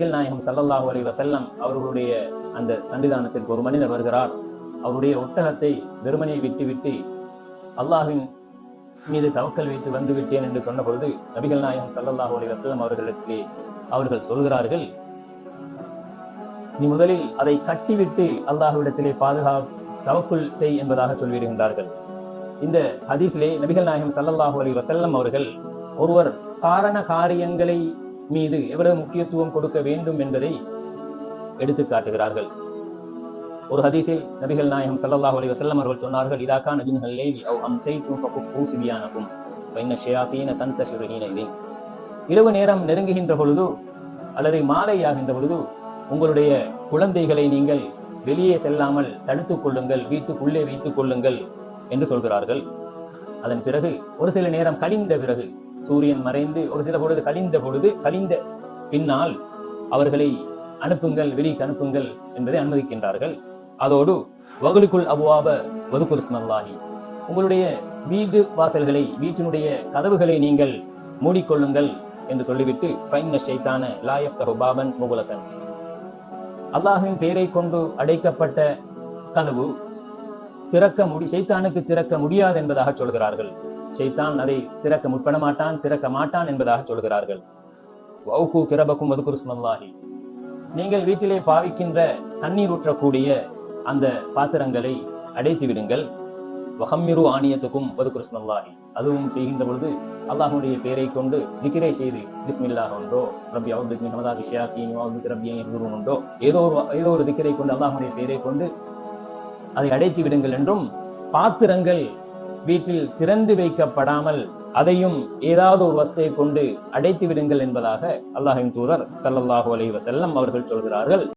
நபிகள் நாயகம் ஸல்லல்லாஹு அலி வசல்லம் அவர்களுடைய அந்த சன்னிதானத்திற்கு ஒரு மனிதர் வருகிறார். அவருடைய ஒட்டகத்தை வெறுமனை விட்டுவிட்டு அல்லாஹின் மீது தவக்கல் வைத்து வந்து விட்டேன் என்று சொன்ன பொழுது நபிகள் நாயகம் ஸல்லல்லாஹு அலி வசல்லம் அவர்களுக்கு அவர்கள் சொல்கிறார்கள் நீ முதலில் அதை கட்டிவிட்டு அல்லாஹ்விடத்திலே பாதுகா தவக்குள் செய் என்பதாக சொல்லிவிடுகின்றார்கள் இந்த ஹதீஸிலே நபிகள் நாயகம் சல்லல்லாஹு அலி வசல்லம் அவர்கள் ஒருவர் காரண காரியங்களை மீது எவ்வளவு முக்கியத்துவம் கொடுக்க வேண்டும் என்பதை எடுத்து காட்டுகிறார்கள். ஒரு ஹதீஸில் நபிகள் நாயகம் சல்லாஹ் அலி வசல்லம் அவர்கள் சொன்னார்கள் இதாக்கா நபின்கள் லேவி அவ் அம் அம்சைத்தும் ஃபகுஃபு சிபியானகும் பைன ஷியாத்தீன தந்த ஹீனஇதின் இரவு நேரம் நெருங்குகின்ற பொழுது அல்லது மாலையாகின்ற பொழுது உங்களுடைய குழந்தைகளை நீங்கள் வெளியே செல்லாமல் தடுத்துக் கொள்ளுங்கள் வீட்டுக்குள்ளே வைத்துக் கொள்ளுங்கள் என்று சொல்கிறார்கள். அதன் பிறகு ஒரு சில நேரம் கழிந்த பிறகு சூரியன் மறைந்து ஒரு சில பொழுது கழிந்த பொழுது கழிந்த பின்னால் அவர்களை அனுப்புங்கள் வெளிக்கு அனுப்புங்கள் என்பதை அனுமதிக்கின்றார்கள். அதோடு வகுலுக்குள் அபுவாப வதுகுருஸ்மல்லாஹி உங்களுடைய வீடு வாசல்களை வீட்டினுடைய கதவுகளை நீங்கள் மூடிக்கொள்ளுங்கள் என்று சொல்லிவிட்டு ஃபைன் ஷைத்தான லாயஃப் பாபன் முகுலகன் பெயரை கொண்டு அடைக்கப்பட்ட கதவு திறக்க முடி சைத்தானுக்கு திறக்க முடியாது என்பதாக சொல்கிறார்கள். ஷைத்தான் அதை திறக்க முற்பட மாட்டான் திறக்க மாட்டான் என்பதாக சொல்கிறார்கள். வௌகு கிரபக்கும் வதுகுருஸ்மல்லாஹி நீங்கள் வீட்டிலே பாவிக்கின்ற தண்ணீர் ஊற்றக்கூடிய அந்த பாத்திரங்களை அடைத்து விடுங்கள். வஹம்மிரு ஆணியத்துக்கும் வதுகுருஸ்மல்லாஹி அதுவும் செய்கின்ற பொழுது அல்லாஹ்வுடைய பெயரை கொண்டு திக்ரை செய்து பிஸ்மில்லா ஒன்றோ ரப்பி அவுது நமதா ஹமதாதி ஷயாத்தீன் வஅவுது ஒன்றோ ஏதோ ஒரு ஏதோ ஒரு திக்ரை கொண்டு அல்லாஹுடைய பெயரை கொண்டு அதை அடைத்து விடுங்கள் என்றும் பாத்திரங்கள் வீட்டில் திறந்து வைக்கப்படாமல் அதையும் ஏதாவது ஒரு வசதியை கொண்டு அடைத்து விடுங்கள் என்பதாக அல்லாஹின் தூதர் ஸல்லல்லாஹு அலைஹி அவர்கள் சொல்கிறார்கள்.